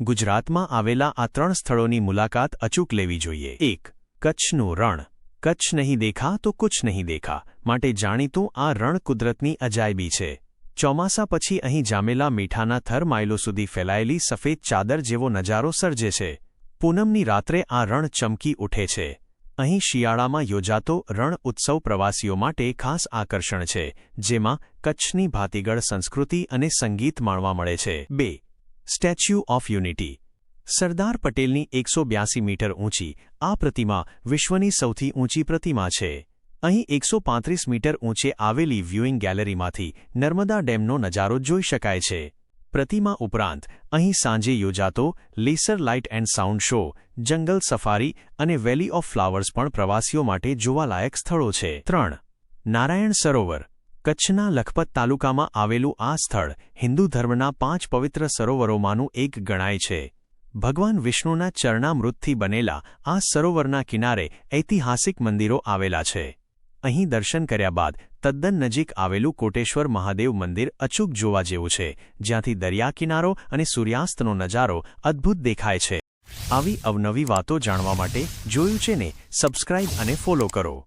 ગુજરાતમાં આવેલા આ ત્રણ સ્થળોની મુલાકાત અચૂક લેવી જોઈએ. એક, કચ્છનું રણ. કચ્છ નહીં દેખા તો કુછ નહીં દેખા. માટે જાણીતું આ રણ કુદરતની અજાયબી છે. ચોમાસા પછી અહીં જામેલા મીઠાના થર માઇલો સુધી ફેલાયેલી સફેદ ચાદર જેવો નજારો સર્જે છે. પૂનમની રાત્રે આ રણ ચમકી ઉઠે છે. અહીં શિયાળામાં યોજાતો રણ ઉત્સવ પ્રવાસીઓ માટે ખાસ આકર્ષણ છે, જેમાં કચ્છની ભાતીગળ સંસ્કૃતિ અને સંગીત માણવા મળે છે. બે સ્ટેચ્યુ ઓફ યુનિટી. સરદાર પટેલની એકસો બ્યાસી મીટર ઊંચી, આ પ્રતિમા વિશ્વની સૌથી ઊંચી પ્રતિમા છે. અહીં એકસો પાંત્રીસ મીટર ઊંચે આવેલી વ્યુઇંગ ગેલેરીમાંથી નર્મદા ડેમનો નજારો જોઈ શકાય છે. પ્રતિમા ઉપરાંત, અહીં સાંજે યોજાતો laser light and sound show, jungle safari અને વેલી ઓફ ફ્લાવર્સ પણ પ્રવાસીઓ માટે જોવાલાયક સ્થળો છે. ત્રણ. નારાયણ સરોવર. કચ્છના લખપત તાલુકામાં આવેલું આ સ્થળ હિન્દુ ધર્મના પાંચ પવિત્ર સરોવરોમાંનું એક ગણાય છે. ભગવાન વિષ્ણુના ચરણામૃતથી બનેલા આ સરોવરના કિનારે ઐતિહાસિક મંદિરો આવેલા છે. અહીં દર્શન કર્યા બાદ તદ્દન નજીક આવેલું કોટેશ્વર મહાદેવ મંદિર અચૂક જોવા જેવું છે, જ્યાંથી દરિયા કિનારો અને સૂર્યાસ્તનો નજારો અદ્ભુત દેખાય છે. આવી અવનવી વાતો જાણવા માટે જોયું છે ને, સબસ્ક્રાઇબ અને ફોલો કરો.